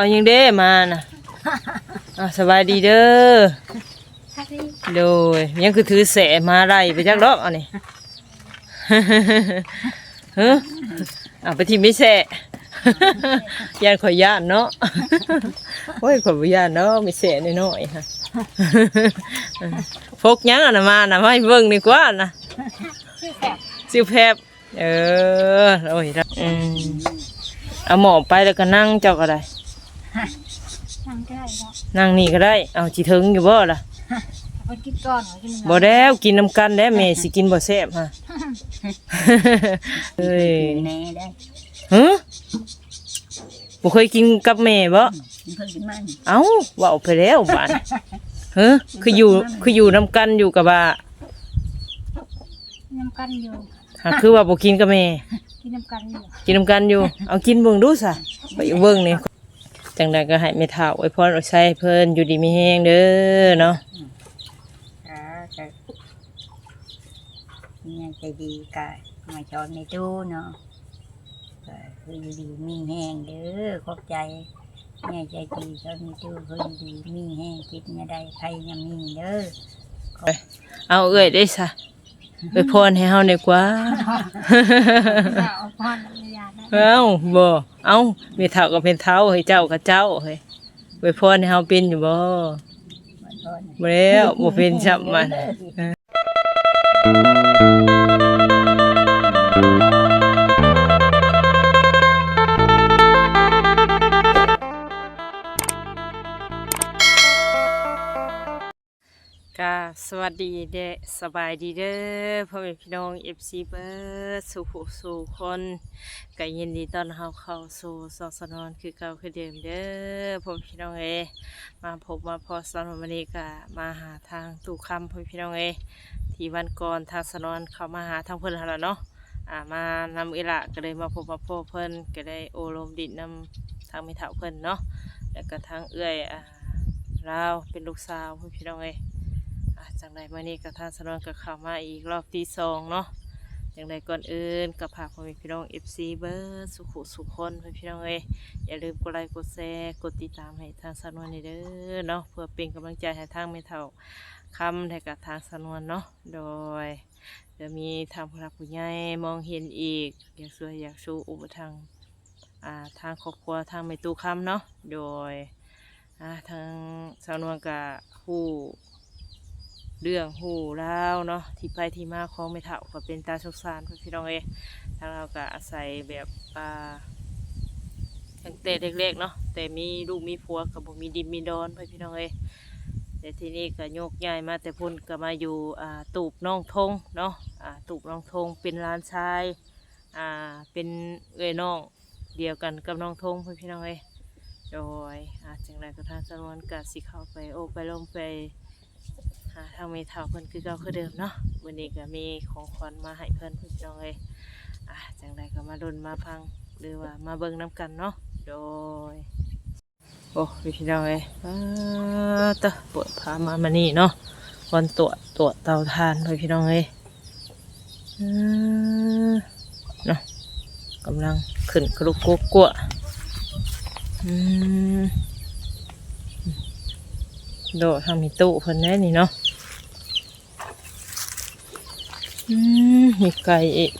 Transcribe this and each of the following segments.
เอายังเด้มาน่ะอะสบายดีเด้อทักดีโดยยังคือถือแสมาไล่ไปจักดอกเอันนี้เฮ้อเอาไปที่ไม่แสย่านข่อยย่านเนาะโอ้ยข่อยบ่ย่านเนาะมีแสน้อยๆฮะพกหยังอะน่ะมาน่ะมาให้เบิ่งดีกว่าน่ะชื่อแสบสิวแพบเออโอ้ยอืมเอาหมอไปแล้วก็นั่งเจ้าก็ได้ นั่งก็ได้แล้วนั่งนี่ก็ได้ เอาจิถึงอยู่บ่ล่ะคนกินก้อนเหรอกินบ่แล้วกินน้ำกันแล้วแม่สิกินบ่แซ่บฮะเฮ้ยแน่ได้ฮะบ่เคยกินกับแม่บ่เพิ่งกินมันเอ้าเว้าไปแล้วบาดฮะคืออยู่คืออยู่นํกันอยู่กับว่าน้ำกันอยู่ หากคือว่าบ่กินกับแม่ กินน้ำกันอยู่ กินน้ำกันอยู่ เอากินเบิ่งดูซะไปเบิ่งนี่ จังใดก็ให้แม่เฒ่าอวยพรอวยชัยเพิ่นอยู่ดีมีแฮงเด้อเนาะอ่าจะเนี่ยใจดีกะมาชอนในตู้เนาะก็คืออยู่ดีมีแห้งเด้อขอบใจเนี่ยใจดีชอนในตู้คืออยู่ดีมีแห้งคิดเนี่ยได้ใครยังมีเด้อเอาเอ้ยได้ซะอวยพรให้เฮาดีกว่าเอาพอนยาได้ เอ้าบ่เอ้าแม่เฒ่าก็เป็นเฒ่าให้เจ้าก็เจ้าเฮ้ยอวยพรให้เฮาเป็นอยู่บ่มันก่อนบ่แล้วบ่เป็นชับมัน สวัสดีเด้อสบายดีเด้อพ่อแม่พี่น้อง FC เบิร์ดสุขสู่คนก็ยินดีต้อนรับเข้าสู่สอสนอนคือเก่าคือเดิมเด้อพ่อแม่พี่น้องเอมาพบมาพอสนอนวันนี้ก็มาหาทางตู่คำพ่อแม่พี่น้องเอที่วันก่อนทางสนอนเข้ามาหาทางเพิ่นหาแล้วเนาะอ่ามานำอิละก็เลยมาพบมาพบเพิ่นก็ได้โอลมดิดนำทางมิถาเพิ่นเนาะแล้วก็ทางเอื้อยอ่าลาเป็นลูกสาวพ่อแม่พี่น้องเอ จังใดมานี่กับท่านสนวนกับข่าวมาอีกรอบที่สองเนาะจังใดก่อนอื่นกับพากพ่อแม่พี่น้อง FC เบอร์สุขุสุขคนพ่อพี่น้องเอ้ยอย่าลืมกดไลค์กดแชร์กดติดตามให้ทางสนวนนี่เด้อเนาะเพื่อเป็นกำลังใจให้ทางไม่เท่าคำให้กับทางสนวนเนาะโดยจะมีทางผู้หลักผู้ใหญ่มองเห็นอีก อยากช่วยอยากชูอุปทางอ่าทางครอบครัวทางไม่ตู้คำเนาะโดยอ่าทางสนวนกับผู้ เรื่องหูเล่าวเนาะที่ไปที่มาของไม่เท่าก็เป็นตาสงสารพื่อนพี่น้องเอยทางเราก็อาศัยแบบอ่าตั้งแต่เล็กๆเนาะแต่มีลูกมีผัวกับมีดินมีดอนพี่พี่น้องเอยแต่ที่นี้ก็โยกย้ายมาแต่พุ่นก็มาอยู่อ่าตูบน้องทงเนาะอ่าตูบน้องทงเป็นร้านชายอ่าเป็นเอ้ยน้องเดียวกันกับน้องทงพี่พี่น้องเอยโดยอ่าจังไรก็ทางสนวนก็สิเข้าไปโอ้ไปลมไป ทางเมทาเพิ่นคือเก่าคือเดิมเนาะวันนี้ก็มีของขวัญมาให้เพิ่นเพิ่นพี่น้องเลยอะจังใดก็มาดนมาพังหรือว่ามาเบิ่งน้ำกันเนาะโดยโอ้พี่น้องเลยอ่าตะปวดพามามานี่เนาะวันตรวจตรวจเตาทานเลยพี่น้องเลยอเนาะกำลังขึ้นกรุกกุกกัวโดดทางมีตู้เพิ่นแน่นี่เนาะ อืมมีไก่อีก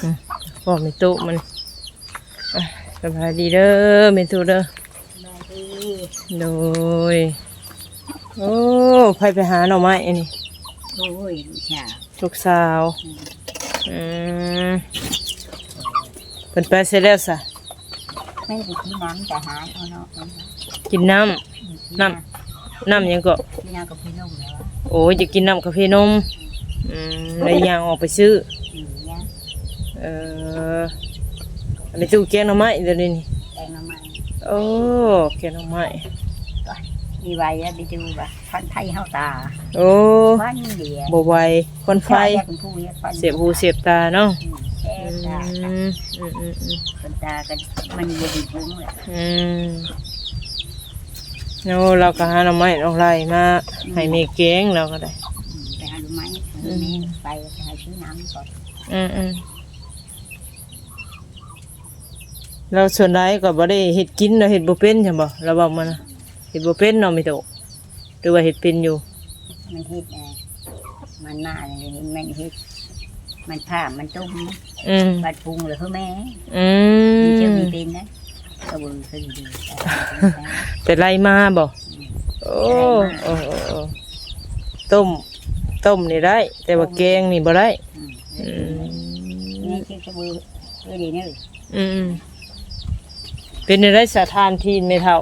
อืมพอมีตู้มันอะสบายดีเด้อมีตู้เด้อมาดีโดย โอ้ไปไปหาหน่อไม้อันนี้โอ้ยลูกชาวลูกสาว อืมเป็นไปเสร็จแล้วสะไม่ได้กินน้ำแต่หาเอาเนาะ กินน้ำน้ำน้ำหยังก็กินน้ำกับพี่นุ่มแล้วอะโอ้ยจะกินน้ำกาแฟนมอืมเลยยางออกไปซื้อ อืมเนี่ยเอออันนี้ตู้แกงหน่อไม้เดี๋ยวนี้นี่แกงน้ำมันโอ้แกงหน่อไม้มีไว้อะไปดูว่าฟันไทยเฮาตาโอ้วันเดียวบไหวควันไฟ เป็นผู้เนี่ยฟันเสียบหูเสียบตาเนาะอืมแช่อืตามอืมอืมอืมฟันตากันมันเย็นพุ้งเลยอืม โอ้เราก็หาหน่อไม้น้องไล่มาให้เมแกงเราก็ได้อืมไปหาดูไหมแม่ไปไปหาซื้อน้ำก่อนอืมอืมเราส่วนใดก็บ่ได้เฮ็ดกินเราเฮ็ดบ่เป็นใช่บ่เราบอกมานะเฮ็ดบ่เป็นเนาะไม่ตกหรือว่าเฮ็ดเป็นอยู่ มันเฮ็ดไงมันมาเลยมันเฮ็ดมันผ่ามันต้มอืมบัดปรุงเลยคือแม่อืมีเจ้ามมีมเป็นนะ กระเบือคือดีไปไล่มาบ่โอ้โอ้โอ้โอ้ต้ม ต้มนี่ได้ แต่ว่าแกงนี่บ่ได้อืมนี่คือะเบือคือดีนี่อืมเป็นได้สถานที่ไม่เท่า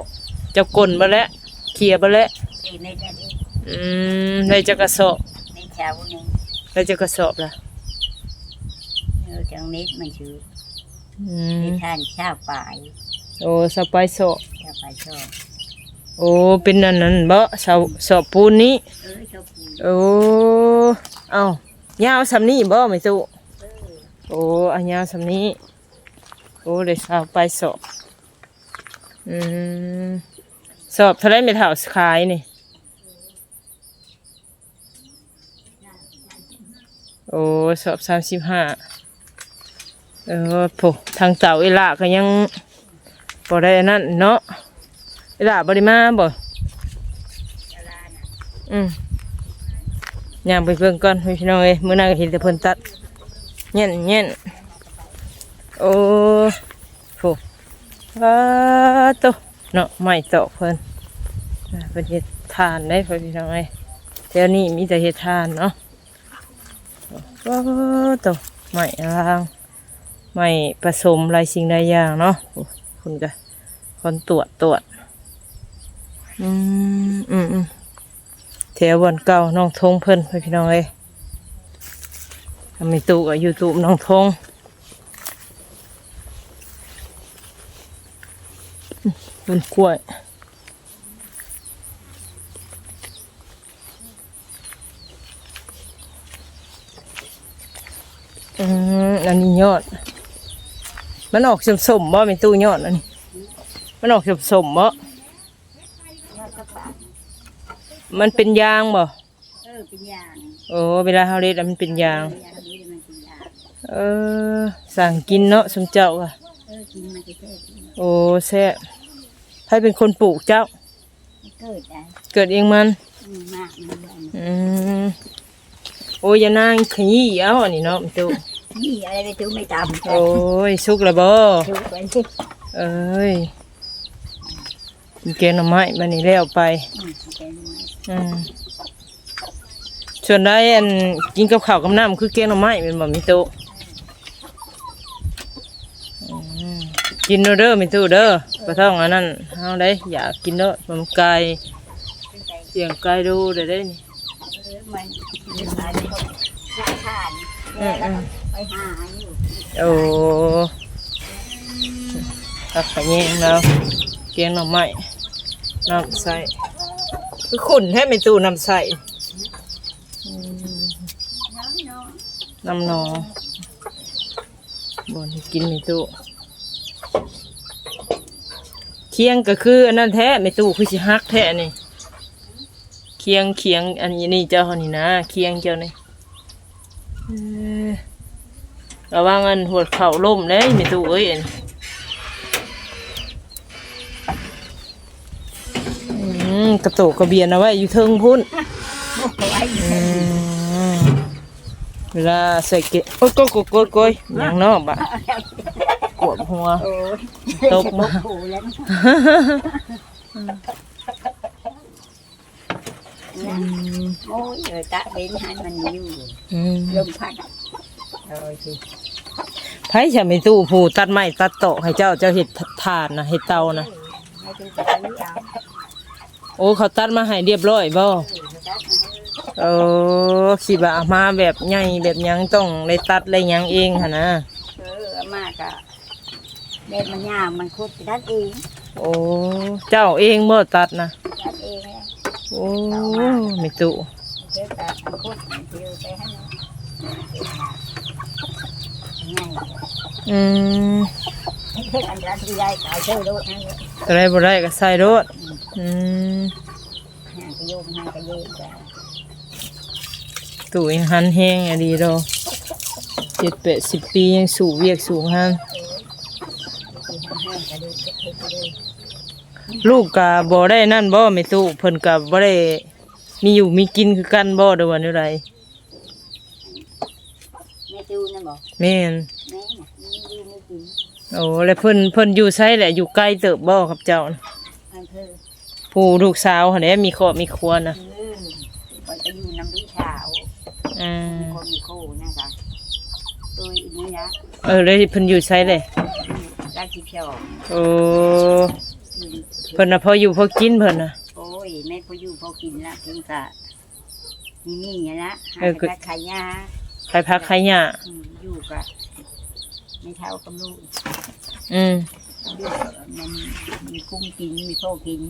เจะกลนบ่แล้วเคลียร์บ่แล้วในแต่นี้อืมได้จะกระสอบในเช้านี้ได้จะกระสอบล่ะเออจังนิดมันคืออืในมท่านชาวป่าย โอ้สไปายสอบชาวป่ายชอบโอ้เป็นอันนั้นบ่สอบสอบปูนนี้เออชอบปูโอ้เอ้ายาวสำนี้บ่ไม่ตู้โอ้อันยาวสำนี้โอ้เลยสาวไปสอบอืมสอบเท่าไรไม่เท่าขายนี่โอ้สอบสามสิบห้าเออโผทางเต่าเอล่าก็ยัง บ่ได้นั่นเนาะเอล่าบ่ได้มาบ่อืมย่างไปเพิ่งก่อนพี่น้องเอ้ยมื้อหน้าก็เห็นแต่เพิ่นตัดเงี้ยนเงี้ยนโอ้โผว้าโตเนาะไม่ตอกเพิ่นเพิ่นเฮ็ดทานได้พี่น้องเอ้ยแถวนี้มีแต่เฮ็ดทานเนาะโอ้ตัวใหม่อ่างใหม่ผสมหลายสิ่งหลายอย่างเนาะ คุณกะคนตรวจตรวจอืมอืมอืมแถววันเก่าน้องทงเพิ่นไปพี่น้องเอ้ยทำไมตู้กับยูทูบน้องทงบนกล้วยอืมอันนี้ยอด มันออกสมสมๆบ่เป็นตู้ยอดอันนี้มันออกสมสมๆบ่มันเป็นยางบ่เออเป็นยางโอ้เวลาเฮาเล็ดอะมันเป็นยาง ยางนี้มันเป็นยางเออสั่งกินเนาะสมเจ้าค่ะ เออกินมันจะแค่กินโอ้แซ่บใครเป็นคนปลูกเจ้าเกิดได้เกิดเองมัน อืมมากมันได้อืมโอ้ยอย่านางขยี้เอาอันนี้เนาะมันตู้ นี่อะไรไปถึงไม่ตามโอ้ยสุกแล้วบ่ถูกไปที่เอ้ยกินแกงหน่อไม้มันนี่แล้วไป อืมเป็นไงอืมส่วนได้อันกินกับข้าวกับน้ำคือแกงหน่อไม้เป็นบ่มีโตะอืมกินเด้อเด้อมีตู้เด้อบ่ต้องอันนั้นเฮาได้อยากกินเด้อมันไก่เป็นไงเสียงไก่ดูได้ได้นี่ เออมันเป็นสายเป็นคนหน้าทานอืมอืม ไปหาอยู่โอ้ตักขยงแล้วแกงหน่อไม้น้ำใส่คือขุ่นให้มีตู้น้ำใส่น้องน้องน้ำหนองบนกินในตู้เคียงก็คืออันนั้นแท้ในตู้คือสิฮักแท้นี่เคียงเคียงอันนี้นี่เจ้านี่นะเคียงเจ้านี่ ระวังอันหัวเข่าล่มเลยในตู้เอ้ยอันอืมกระโตกกระเบียนเอาไว้อยู่เทิงพุ่นบอกไว้อยู่อืมเวลาใส่เกะโอ้ยโก้ยโก้ยโก้ยโก้ยอย่างนอกบะกวบหัวโอ้ยตกมาโอ้แล้วนะโอ้ยเออตะเบนให้มันอยู่อืมลมพัดโอ้ยสิ ไผจะไม่ตู้ผู้ตัดไม้ตัดโตะให้เจ้าเจ้าเห็ดทานนะเห็ดเตานะให้ดูจะซื้อเอาโอ้เขาตัดมาให้เรียบร้อยบ่เออตัดมาให้เออคิดว่าเอามาแบบใหญ่แบบหยังต้องได้ตัดได้หยังเองหั่นนะเออเอามากะเด็มันยาวมันคุดไปดัดเองโอ้เจ้าเองบ่ตัดนะดัดเองเลยโอ้ไม่ตู้ เดี๋ยวตัดมันคุดมันเดียวไปให้มันง่าย อืมเพื่อนอันนั้นที่ยายขายเชื่อรู้นั่นเลยอะไรบ่ได้ก็ใส่รถอืมห่างกระโยงห่างกระโยงจ้ะตู้ยังหันแห้งอะดีดอกเเจ็ดแปดสิบปียังสู่เวียกสูงห้างที่แห้งๆก็ดูเก็บไปเลยลูกกะบ่ได้นั่นบ่แม่ตู้เพิ่นกะบ่ได้ มีอยู่มีกินคือกันบ่เด้อว่าแนวใดแม่จูนั่นบอกแม่น แม่น่ะมีอยู่มีกิน โอ้แล้วเพิ่นเพิ่นอยู่ไสแหละอยู่ไกลเติบบ่ครับเจ้าน่ะอันเธอผู้ลูกสาวหั่นแหละมีครอบมีครัวน่ะเออก็จะอยู่น้ำลูกสาวอืมมีคนมีคู่นะคะตัวอีนี้นะเออแล้วเพิ่นอยู่ไสเลยได้ที่เพียวโอ้เพิ่นน่ะพออยู่พอกินเพิ่นน่ะ โอ้ยแม่พออยู่พอกินละเพิ่งกะนี่นี่ไงนะเออก็หาแต่ขายยาใครพักใครหญ้าอืมอยู่กะ ไม่เท่ากับลูกอืมอยู่กะมันมีกุ้งกินมีพ่อกิน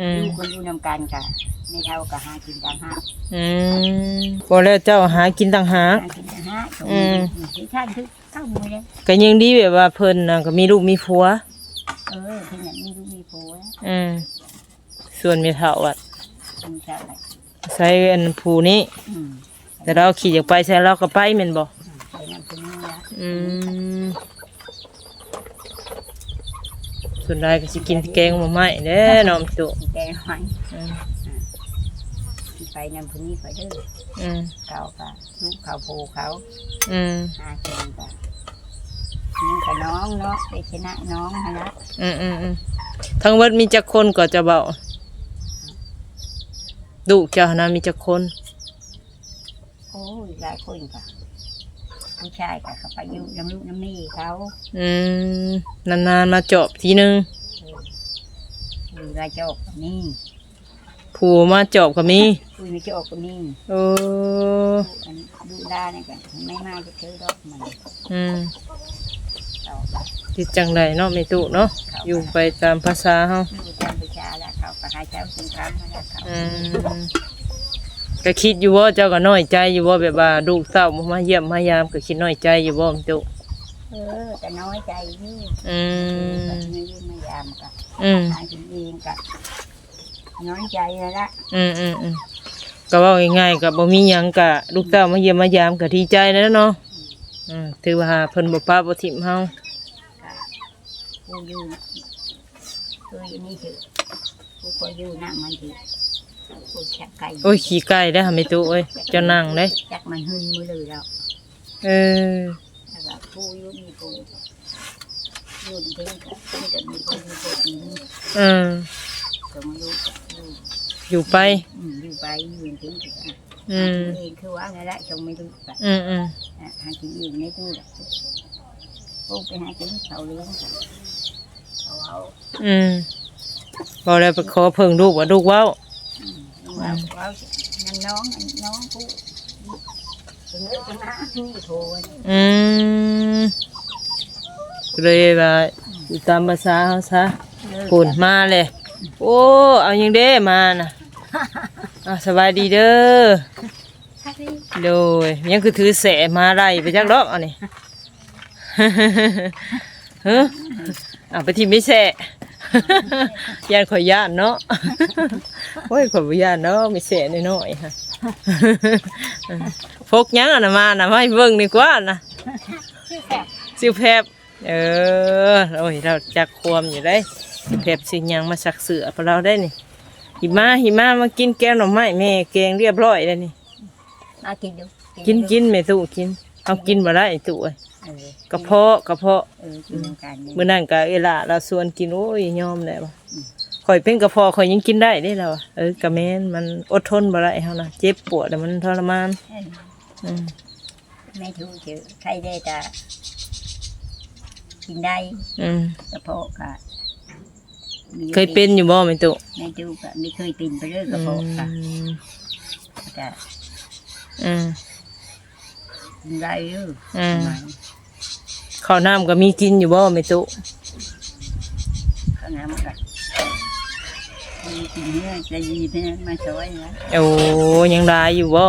อืมอยู่คนอยู่นำกันกะไม่เท่ากับหากินต่างหากอืมบ่แล้วเจ้าหากินต่างหาก หากินต่างหากอืม ที่ท่านคือเข้ามือเลยก็ยังดีแบบว่าเพิ่นน่ะก็มีลูกมีผัว เออเพิ่นน่ะมีลูกมีผัวอืมส่วนแม่เฒ่าอะเพิ่นจะอะไรใช้อันผู้นี้ อืมแต่เราขี่อยากไปใช่เราก็ไปแม่นบ่ไปนั่นคนนี้ละอืม ส่วนใดก็สิกินแกงหน่อไม้เด้อน้องตุแกงหอยอืมไปนั่นคนนี้ไปเด้ออืมเขากะลูกเขาโพเขาอืมหากินกะนี่กับน้องเนาะไปชนะน้องฮะนะอืมอืมอืมทั้งเบิดมีจักคนก็จะเบาลูกเจ้าหนนะมีจักคน โอ้ยหลายคนกะ ผู้ชายกะเขาไปอยู่น้ำลูกน้ำนี่เขาอืมนานๆมาจอบทีนึงคุยกระจกกับนี่ผู้มาจอบก็มีคุยกระจกกับนี่โอ้อันดูได้เนี่ยกันไม่มาจะเจอดอกมันอืมเราจิตจังไดเนาะไม่ตุเนาะอยู่ไปตามภาษาเฮาดูจำประชาแล้วเขาก็หาเจ้าสินค้ามาแล้วเขาอืม ก็คิดอยู่ว่าเจ้าก็น้อยใจอยู่ว่าแบบว่าลูกเต้าบ่มาเยี่ยมมายามก็คิดน้อยใจอยู่ว่าไม่ตุเออแต่น้อยใจนี่อืมแบบนี้ไม่ยามกะอืมหากินเองกะน้อยใจแล้วละอืมอืมอืมก็เว่าง่ายๆก็บ่มีหยังก็ลูกเต้ามาเยี่ยมมายามก็ดีใจแล้วเนาะอืมถือว่าเพิ่นบ่ป้าบ่ทิ่มเฮากูอยู่เคยอันนี้เถอะกูก็อยู่นั่งมันเถอะกูชักไก่โอ้ยขี้ไก่ได้อไม่ตุเอ้ยเจ้านั่งเด้จักมันหึนมือเลยแล้วเออแล้วก็กูอยู่มีกูอยู่เพ่งกับนี่ก็มีคนมีคนกินอืมก็มาดูกับดูอยู่ไป อืมอยู่ไปอยู่เพ่งกับอะอืมเองคือว่าไงละชงไม่ดูกับอืมอืมอะหากินเองในตู้แบบกูไปหากินเขาเลี้ยงกันเขาเอาอืมบ่ได้ไปขอเพิ่งลูกว่าลูกเว้า อืมเอาเอานั่นน้องอันน้องกูถึงเลิกกันนะนี่โทรอืมเลยว่าอยู่ตามภาษาเฮาซะปุ่นมาเลย โอ้ เอายังเด้มาน่ะอะสบายดีเด้อโดยยังคือถือแสมาไล่ไปจักดอกเอันนี้เฮ้อเอาไปที่ไม่แส ยานข่อยย่านเนาะโอ้ยข่อยบ่ย่านเนาะมีแสน้อยๆค่ะพกหยังอันน่ะมาน่ะมาให้เบิ่งดีกว่านะชื่อแบบสิแพบเออโอ้ยเราจักความอยู่ได้สิแพบสิหยังมาสักเสือพวกเราได้นี่หิมาหิมามากินแกงหน่อไม้แม่แกงเรียบร้อยแล้วนี่มากินดูกินกินแม่ตู้กินเอากินบ่ได้ตู้เอ้ย เออกระเพาะกระเพาะเออกินน้ำกันมื้อนั้นก็เอล่าเราชวนกินโอ้ยยอมแล้วข่อยเป็นกระเพาะข่อยยังกินได้เด้แล้วอะเออกะแม่นมันอดทนบ่ได้เฮานะเจ็บปวดแล้วมันทรมานเอออืมไม่ถูกเจอใครได้แต่กินได้อืมกระเพาะก็มีเคยเป็นอยู่บ่แม่ตู้ไม่ถูกก็ไม่เคยเป็นไปเรื่อยกระอืเพาะค่ะมแต่อืมกินได้เรื่อยอืม ข้าวน้ำก็มีกินอยู่บ่แม่ตู้ข้างน้ำก็มีกินเนื้อจะดีเนื้อมาช่วยนะโอ้ยังได้อยู่บ่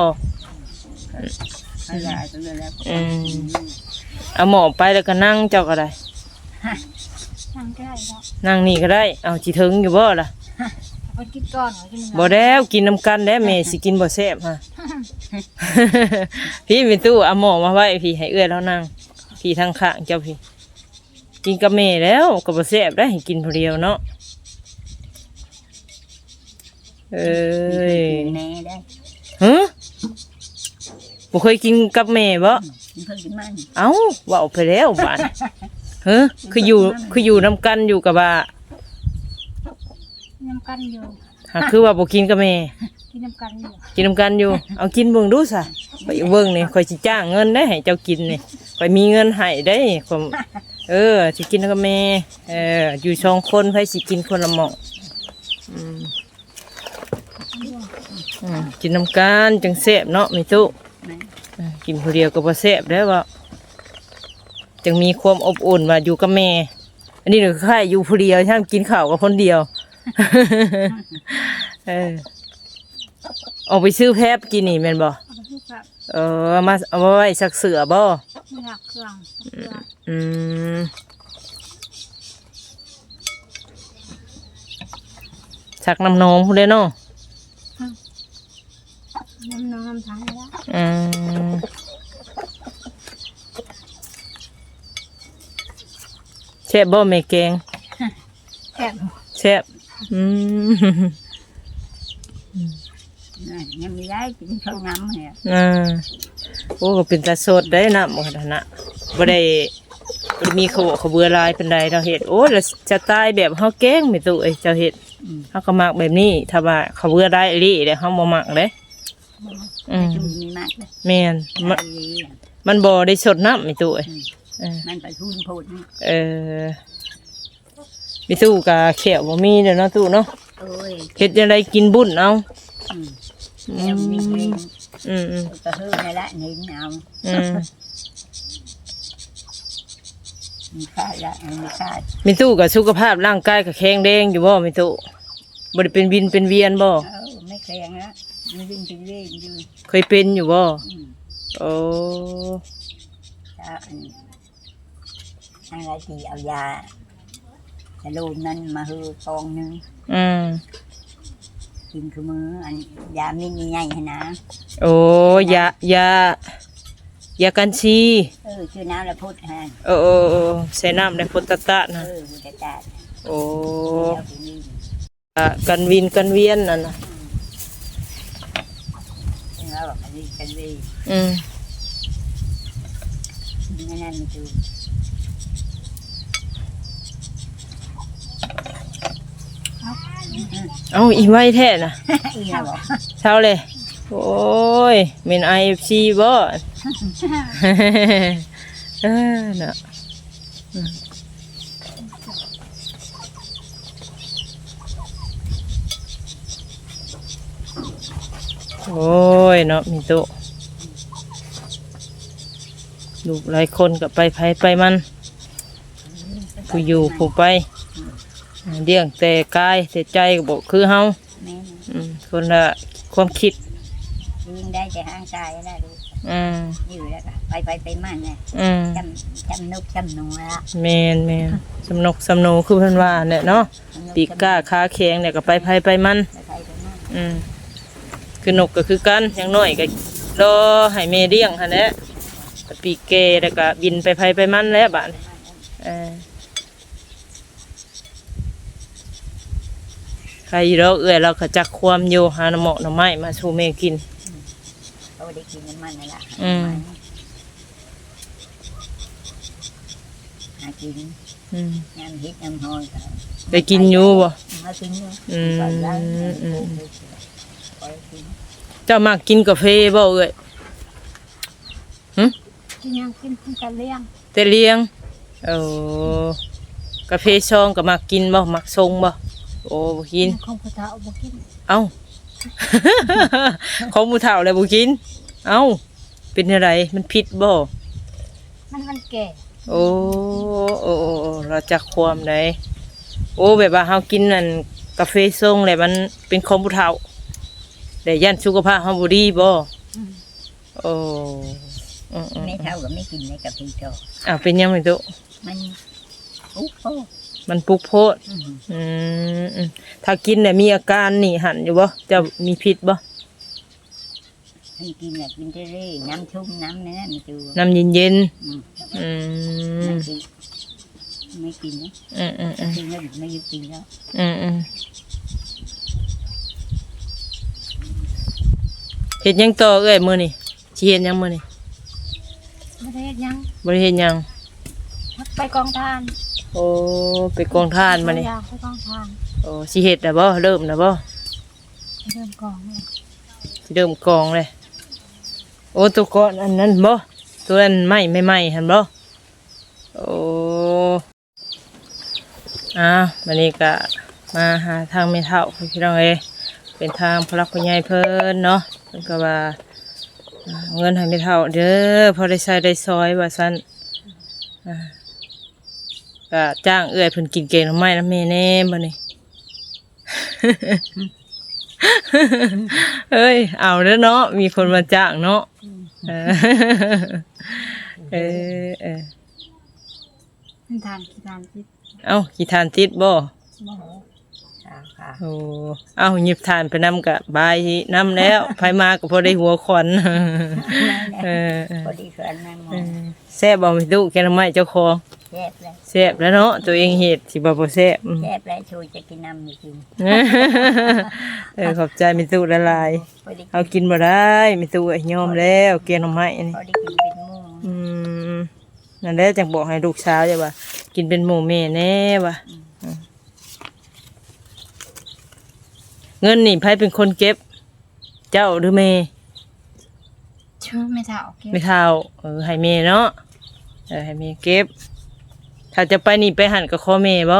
เวลาตัวแล้วก็อืมเอาหมอไปแล้วก็นั่งเจ้าก็ได้นั่งก็ได้แล้วนั่งนี่ก็ได้ เอาจิถึงอยู่บ่ล่ะกคนกินก่อนเหรอที่มันบ่แล้วกินน้ำกันแล้วแม่สิกินบ่แซ่บฮะพี่มีตู้เอาหมอมาไว้พี่ให้เอื้อยแล้วนั่ง พี่ทางข้างเจ้าพี่กินกับแม่แล้วก็บ่แซ่บได้ให้กินผู้เดียวเนาะเอ้ยแน่ได้ฮะบ่เคยกินกับแม่บ่กินเพิ่งกินมันเอ้าเว้าไปแล้วบาดเฮ้คืออยู่คืออยู่นํกันอยู่กับว่ากินน้ำกันอยู่ หากคือว่าบ่กินกับแม่ กินน้ำกันอยู่กินนำกันอยู่ เอากินเบิ่งดูซะไปเบิ่งนี่ข่อยสิจ้างเงินได้ให้เจ้ากินนี่ข่อยมีเงินให้ได้ข่อยเออสิกินกับแม่ เออ อยู่สองคนไผสิกินคนละหม้ออืมอืมกินน้ำกันจังแซ่บเนาะมีตู้นะเออกินผู้เดียวก็บ่แซ่บแล้วว่าจังมีความอบอุ่นว่าอยู่กับแม่ อันนี้หนูค่ายอยู่ผู้เดียวใช่ไหมกินข้าวกับคนเดียว เออออกไปซื้อแพบกินนี่แม่นบ่เอาไปทุกแบบเออเอามาเอามาไว้สักเสือบ่ไม่หักเครื่องเครื่องอืมสักน้ำนองพูดเลยเนาะน้ำน้องน้ำทั้งแล้วอืมแช่บบ่แม่แกงแซ่บแช่บ อืมนะยังมีได้กินข้าวน้ำเนี่ยอ่าโอ้ก็เป็นตาสดได้นะหมดนะบ่ได้บ่ได้มีขบขบเบือหลายเป็นใดเราเห็ดโอ้แล้วจะตายแบบเฮาแกล้งไม่ตู้เอ้ยเจ้าเห็ดอืมเฮาก็มักแบบนี้ถ้าว่าขบเบือได้อีหลีเด้เฮาบ่มักเด้อืมจุ่มมีมากเลยแม่นมันไอ้นี่อะมันบ่ได้สดน้ำไม่ตู้เอ้ยเออมันไปพูนพูดนี่เออ มีตู้กะแขวบ่มีเด้อเนาะตู้เนาะโอ้ยเฮ็ดจังไดกินบุญเอาอืมอืแล้วมมีเพลงอืมอืมก็ฮือในละนินเอาอืมมีค่าละมีค่ามีตู้กับสุขภาพร่างกายก็แข็งแรงอยู่บ่มีตู้บ่ได้เป็นวินเป็นเวียนบ่เออไม่แข็งละมีวิ่งไปเรื่อยอยู่เคยเป็นอยู่บ่อืมโอ้ถ้าอันอะไรที่เอายา จะลูกนั้นมาฮือกองหนึงอืมกินคือมืออันยามินใหญ่ๆให้นะโอ้ยายายากันซีเออชื่อน้ำละพุทธฮะโอ้โอ้โอ้ใส่น้ำในพุทธตะเอนะอมันจะจัดโอ้เอาไปนี่อะกันวินกันเวียนนั่นน่ะแล้วบอกอันนี้กันดีอืมนั่นนั่นมันดู เอาอีไว้แท้น่ะอีน่ะบอกเท่าเลย โอ้ยเป็น IFC บ่เออน่ะอืมโอ้ยเนาะมีโตะลูกหลายคนก็ไปไผไปมันผู้อยู่ผู้ไป เลี้ยงแต่กายแต่ใจก็บอกคือเฮาแม่นอืมคนละความคิด ยิงได้แต่ห่างกายแล้วดูอืมอยู่แล้วก็ไปไปไปมันเนี่ยอืมจำจำนกจำหนูละแมนแมนสำนกสำโนคือเพิ่นว่าเนี่ยเนาะปีกก้าขาแข็งเนี่ยก็ไปไผไปมันไปไปไปมันอืมคือนกก็คือกันอย่างน้อยก็รอให้แม่เลี้ยงหั่นแหละแต่ปีกเกแล้วก็บินไปไผไปมันแล้วบาดนี้เออ ใครเราเอื้อยเราก็จักความอยู่หาหน่อหมอกหน่อไม้มาสู่แม่กินเขาได้กินน้ำมันนี่แหละอืม หากินอืมน้ำฮิตน้ำหอยก็ได้กินอยู่บ่ มากินอยู่อืมก่อนแล้วอืมปล่อยกินเจ้ามักกินกาแฟบ่เอ้ยกินยังกินกินกันเลี้ยงแต่เลี้ยงเออกาแฟซองก็มักกินบ่มักทรงบ่ โอ้บ่กิน ของผู้เฒ่าบ่กินเอ้า ของหมูเฒ่าแล้วบ่กิน เอ้า เป็นอะไรมันผิดบ่มันมันแก่โอ้โอ้โอ้โอ้เราจักความไหนโอ้แบบว่าเฮากินนั่นกาแฟทรงแล้วมันเป็นของผู้เฒ่าแต่ยันสุขภาพเฮาบ่ดีบ่อืมโอ้อืมไม่เท่ากับไม่กินในกับพี่โตๆอะเป็นยังไงตุมันอุ๊บโอ้ มันปลุกโพดอืมอืมอืมถ้ากินเนี่ยมีอาการนี่หันอยู่บ่จะมีพิษบ่ให้กินน่ะกินเรื่อยๆน้ำชุ่มน้ำเนื้อไม่ดูน้ำเย็นอืมๆอืมไม่กินไม่กินนะอืมอืมอืมกินแล้วไม่ยุกินแล้วอืมอืมเฮ็ดหยังต่อเอ้ยมื้อนี่สิเฮ็ดหยังมื้อนี่ไม่ได้เฮ็ดหยังบ่ได้เฮ็ดหยัง ไปกองทาน โอ้ไปกองทานมานี่อยากไปกองทานโอ้สิเฮ็ดแล้วบ่เริ่มแล้วบ่เริ่มกองเลยสิเริ่มกองเลย โอ้ตัวก้อนอันนั้นบ่ตัวนั้นไหม้ไม่ไหม้หั่นบ่โอ้อ่าวันนี้ก็มาหาทางไม่เท่าพี่น้องเอ้ยเป็นทางพลักผู้ใหญ่เพิ่นเนาะเพิ่นก็ว่าอ่าเอาเงินให้ไม่เท่าเด้อพอได้ใช้ได้ซอยว่าซั่นอ่า ก็จ้างเอื้อยเพิ่นกินเก่งทำไมนะแม่แน่บัดนี้เอ้ย เอาเด้อเนาะมีคนมาจ้างเนาะเออเออเออมันทานกี่ทานคิดเอ้ากี่ทานติดบ่บ่ค่ะค่ะโอ้เอ้าหยิบทานไปนำกะบายนำแล้วไผมาก็พอได้หัวขวัญเออเออพอดีเพื่อนนั่งมเอองอแซ่บบ่ไม่ตู้แกงหน่อไม้เจ้าของ แซ่บเลยแซ่บแล้วเนาะตัวเองเฮ็ดสิบ่บ่แซ่บอืมแซ่บแล้วช่วยจะกินน้ำไม่กินเออขอบใจมีตู้ละลายพอดีเอากินบ่ได้มีตู้เอ้ยยอมแล้วแกงหน่อไม้นี่พอได้กินเป็นหมูอืมนั่นแหละจังบอกให้ลูกสาวจะว่า กินเป็นหมูแม่แน่ว่ะอืมเงินนี่ไผเป็นคนเก็บ เจ้าหรือแม่ชื่อไม่เท่าเก็บไม่เท่าเออให้แม่เนาะเออให้แม่เก็บ ถ้าจะไปนี่ไปหันกับข้อแม่บ่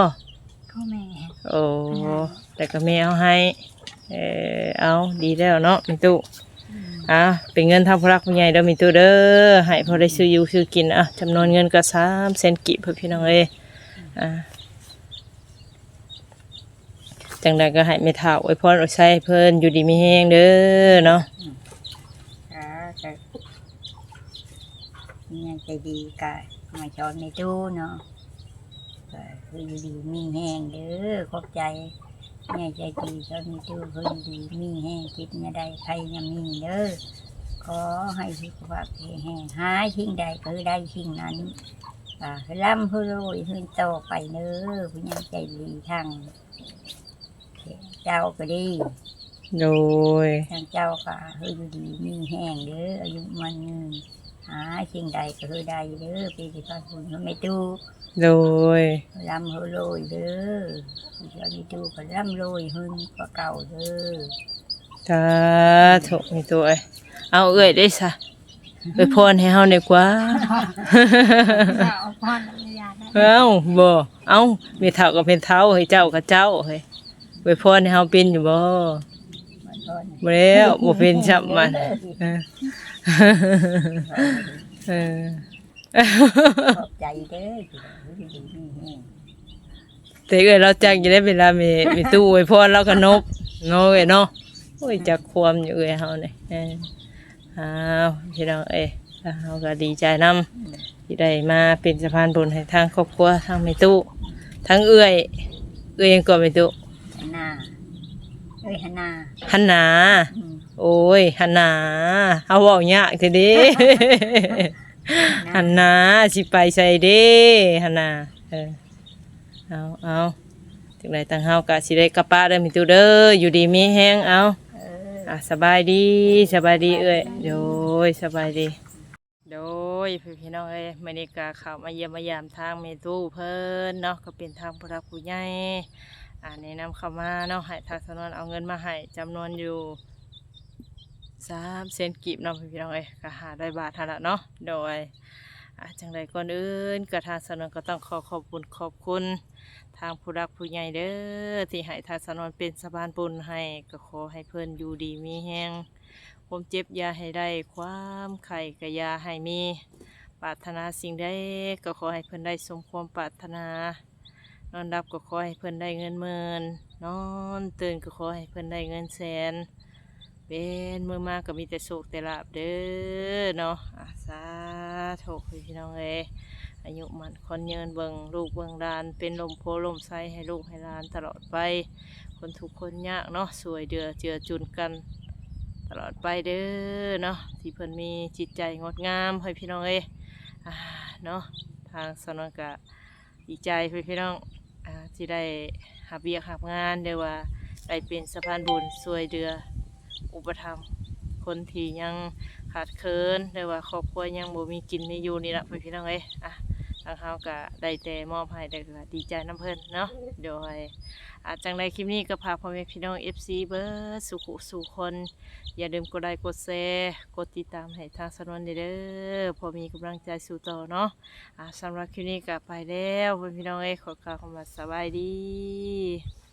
ข้าแม่โอ้แต่ก็แม่เอาให้ เออเอาดีแล้วเนาะมีตู้อะเป็นเงินทางพระรักผู้ใหญ่เด้อมีตู้เด้อให้พอได้ซื้ออยู่ซื้อกินอะจำนวนเงินก็สามเซนกิเพื่อพี่น้องเอ้ยอะจังใดก็ให้ไม่เท่าไว้พรอดใช้เพิ่นอยู่ดีมีแฮงเด้อเนาะค่ะก็เนี่ยใจดีกะมาช้อนในตู้เนาะ ก็คืออยู่ดีมีแห้งเด้อขอบใจเนี่ยใจดีช้อนในตู้คืออยู่ดีมีแห้งคิดเนี่ยได้ใครยังมีเด้อขอให้สุขภาพแข็งแรงหาสิ่งใดก็ได้สิ่งนั้นอ่าร่ำให้รวยขึ้นโตอไปเด้อผู้ยังใจดีทางเจ้าก็ดีโดยทางเจ้าก็เฮ้ยอยู่ดีมีแห้งเด้ออายุมันยืน หาสิ่งใดก็เฮ้ยได้เด้อปีที่พระคุณเขาไม่ตู้โดยร่ำเฮ้ยโรยเด้อเจ้าไม่ตู้ก็ร่ำโรยหึ่งก็เก่าเด้อสาธุมีตัวเอ้ยเอาเอ้ยได้ซะไปพรให้เฮาหน่อยกว่าเอาพ่อน้ำยาได้เอ้าบ่เอ้ามีเท่าก็เป็นเท่าให้เจ้าก็เจ้าเฮ้ยไว้พรให้เฮาเป็นอยู่บ่มันก็นะบ่แล้วบ่เป็นจับมันเออ เออขอบใจเด้ออยู่ดีมีแห้งแต่เอ้ยเราจักอยู่ได้เวลามีมีตู้ไว้พรเราก็นบเนาะเอ้ยเนาะโอ้ยจักความอยู่เอ้ยเฮานี่เอออ้าวพี่น้องเอ้ยเฮาก็ดีใจนํที่ได้มาเป็นสะพานบุญให้ทางครอบครัวทางแม่ตู้ทั้งเอื้อย เอื้อยยังก่อแม่ตู้ฮันนาเอ้ยฮันนาหันหนาอืม โอ้ยหันหนาเอาเว้ายากทีเดีหันหนาสิไปใส่เด้หันหนาเออเอาเอาจังไดตั้งเฮากะสิได้กลับป้านเด้อมิตูเด้ออยู่ดีมีแฮงเอาเอออะสบายดีสบายดีเอ้ยโดยสบายดี โดยพี่พี่น้องเอ้ยมื้อนี้ก็เข้ามาเยี่ยมมายามทางเมตูเพิ่นเนาะก็เป็นทางผู้รักผู้ใหญ่อ่าแนะนำเข้ามาเนาะให้ทางสนวนเอาเงินมาให้จำนวนอยู่ สามเซนกีบเนาะพี่น้องเอ้ยก็หาได้บาทเท่านั้นเนาะโดยอะจังใดก่อนอื่นก็ทางสนวนก็ต้องขอขอบคุณขอบคุณ ทางผู้รักผู้ใหญ่เด้อที่ให้ทางสนวนเป็นสะพานบุญให้ก็ขอให้เพิ่อนอยู่ดีมีแฮงความเจ็บยาให้ได้ ความไข่ก็ยาให้มีปรารถนาสิ่งใดก็ขอให้เพิ่อนได้สมความปรารถนา นอนรับก็ขอให้เพิ่อนได้เงินหมื่นนอนตื่นก็ขอให้เพิ่อนได้เงินแสน เป็นมือมาก็มีแต่โศกแต่ลาบเด้อเนาะอาสาธุพี่น้องเอยอายุมันคนเยินเบิงลูกเบิงดาน เป็นลมโพลมไซให้ลูกให้ลานตลอดไป คนทุกคนยากเนาะสวยเดือเจือจุนกัน ตลอดไปเด้อเนาะที่เพิ่นมีจิตใจงดงามให้พี่น้องเอยอ่าเนาะทางสนวนกะดีใจให้พี่น้องอที่ได้หาเบียกหางานเด้อว่าได้เป็นสะพานบุญสวยเดือ อุปถัมภ์คนที่ยังขาดเคินหรือว่าครอบครัวยังบ่มีกินมีอยู่นี่ละพี่น้องเอ้ยอะทางเฮาก็ได้แต่มอบให้ได้ก็ดีใจน้ำเพิ่นเนาะโดยอาจังใดคลิปนี้ก็พาพ่อแม่พี่น้อง FC เบิร์ดสุขสู่คน อย่าลืมกดไลค์กดแชร์กดติดตามให้ทางสนวนเด้อพอมีกำลังใจสู่ต่อเนาะอะสำหรับคลิปนี้ก็ไปแล้วพี่น้องเอ้ยขอกล่าวคำว่าสบายดี